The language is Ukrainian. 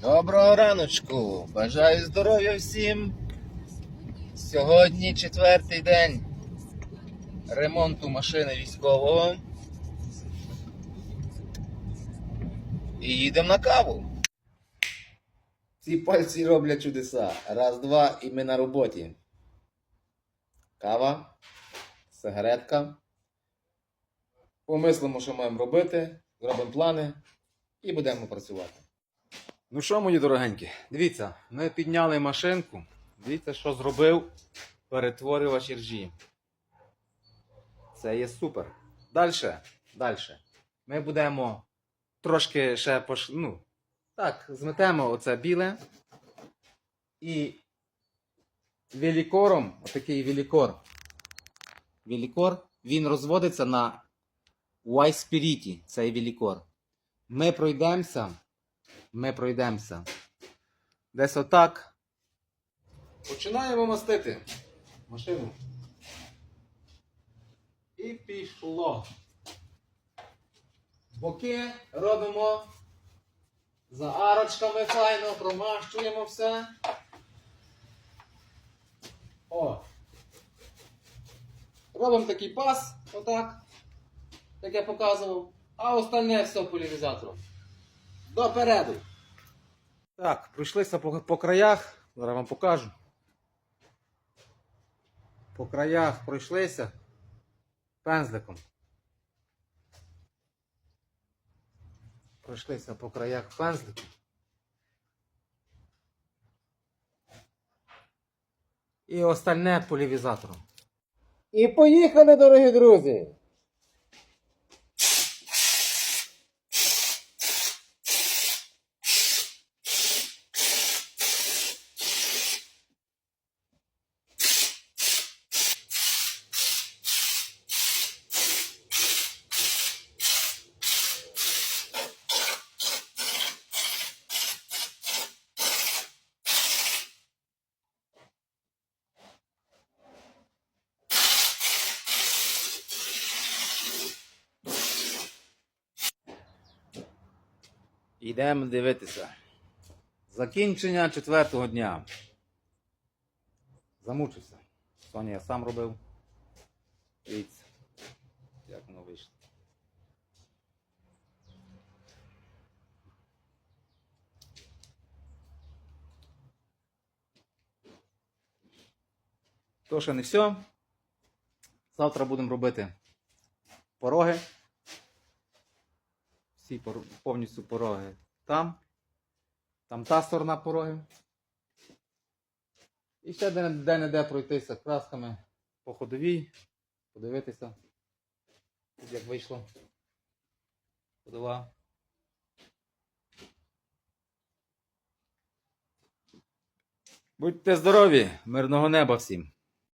Доброго раночку! Бажаю здоров'я всім! Сьогодні четвертий день ремонту машини військового. І їдемо на каву. Ці пальці роблять чудеса. Раз, два, і ми на роботі. Кава, сигаретка. Помислимо, що маємо робити, зробимо плани і будемо працювати. Ну що, мої дорогенькі, дивіться, ми підняли машинку. Дивіться, що зробив перетворювач іржі. Це є супер. Далі, далі. Ми будемо трошки ще пош... ну, так, зметемо оце біле. І велікором, отакий велікор. Велікор, він розводиться на Вайспіріті, цей велікор. Ми пройдемося ми пройдемося. Десь отак. Починаємо мастити машину. І пішло. Боки робимо за арочками файно, промащуємо все. О. Робимо такий пас, отак, як я показував, а остальне все поляризатором. Допереду. Так, пройшлися по, по краях. Зараз вам покажу. По краях пройшлися пензликом. Пройшлися по краях пензликом. І остальне полівізатором. І поїхали, дорогі друзі! Йдемо дивитися. Закінчення четвертого дня. Замучився. Соня я сам робив. Дивіться, як воно вийшло. То ще не все. Завтра будемо робити пороги. Всі повністю пороги там. Там та сторона пороги. І ще де-не-де пройтися красками по ходовій, подивитися, як вийшло. Ходова. Будьте здорові, мирного неба всім!